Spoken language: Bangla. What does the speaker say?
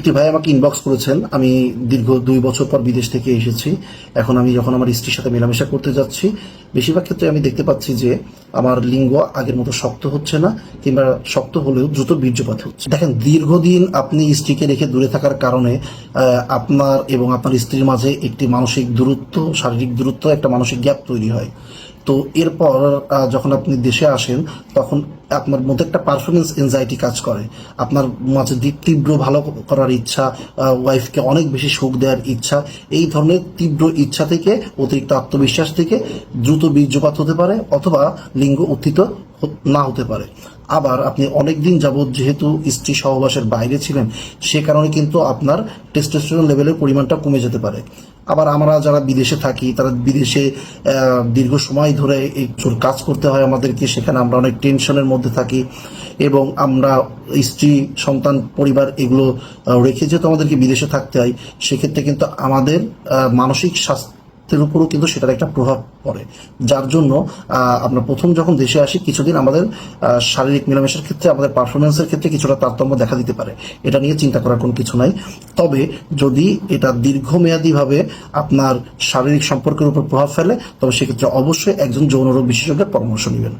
একটি ভাই আমাকে ইনবক্স করেছেন, আমি দীর্ঘ দুই বছর পর বিদেশ থেকে এসেছি। এখন আমি যখন আমার স্ত্রীর সাথে মেলামেশা করতে যাচ্ছি, বেশিরভাগ ক্ষেত্রে আমি দেখতে পাচ্ছি যে আমার লিঙ্গ আগের মতো শক্ত হচ্ছে না, কিংবা শক্ত হলেও দ্রুত বীর্যপাত হচ্ছে। দেখেন, দীর্ঘদিন আপনি স্ত্রীকে রেখে দূরে থাকার কারণে আপনার এবং আপনার স্ত্রীর মাঝে একটি মানসিক দূরত্ব, শারীরিক দূরত্ব, একটা মানসিক গ্যাপ তৈরি হয়। তো এরপর যখন আপনি দেশে আসেন, তখন আপনার মধ্যে একটা পারফরমেন্স এনজাইটি কাজ করে। আপনার মাঝে তীব্র ভালো করার ইচ্ছা ওয়াইফকে অনেক বেশি সুখ দেওয়ার ইচ্ছা, এই ধরনের তীব্র ইচ্ছা থেকে, অতিরিক্ত আত্মবিশ্বাস থেকে দ্রুত বীর্যপাত হতে পারে অথবা লিঙ্গ উত্থিত না হতে পারে। আবার আপনি অনেক দিন যাবৎ যেহেতু স্ত্রী সহবাসের বাইরে ছিলেন, সে কারণে কিন্তু আপনার টেস্টোস্টেরন লেভেলের পরিমাণটা কমে যেতে পারে। আবার আমরা যারা বিদেশে থাকি, তারা বিদেশে দীর্ঘ সময় ধরে এই কাজ করতে হয় আমাদেরকে, সেখানে আমরা অনেক টেনশনের মধ্যে থাকি এবং আমরা স্ত্রী, সন্তান, পরিবার এগুলো রেখে যেহেতু আমাদেরকে বিদেশে থাকতে হয়, সেক্ষেত্রে কিন্তু আমাদের মানসিক স্বাস্থ্য স্বাস্থ্যের উপরও কিন্তু সেটার একটা প্রভাব পড়ে। যার জন্য আমরা প্রথম যখন দেশে আসি, কিছুদিন আমাদের শারীরিক মেলামেশার ক্ষেত্রে, আমাদের পারফরমেন্সের ক্ষেত্রে কিছুটা তারতম্য দেখা দিতে পারে। এটা নিয়ে চিন্তা করার কোনো কিছু নাই। তবে যদি এটা দীর্ঘমেয়াদীভাবে আপনার শারীরিক সম্পর্কের উপর প্রভাব ফেলে, তবে সেক্ষেত্রে অবশ্যই একজন যৌন রোগ বিশেষজ্ঞের পরামর্শ নেবেন।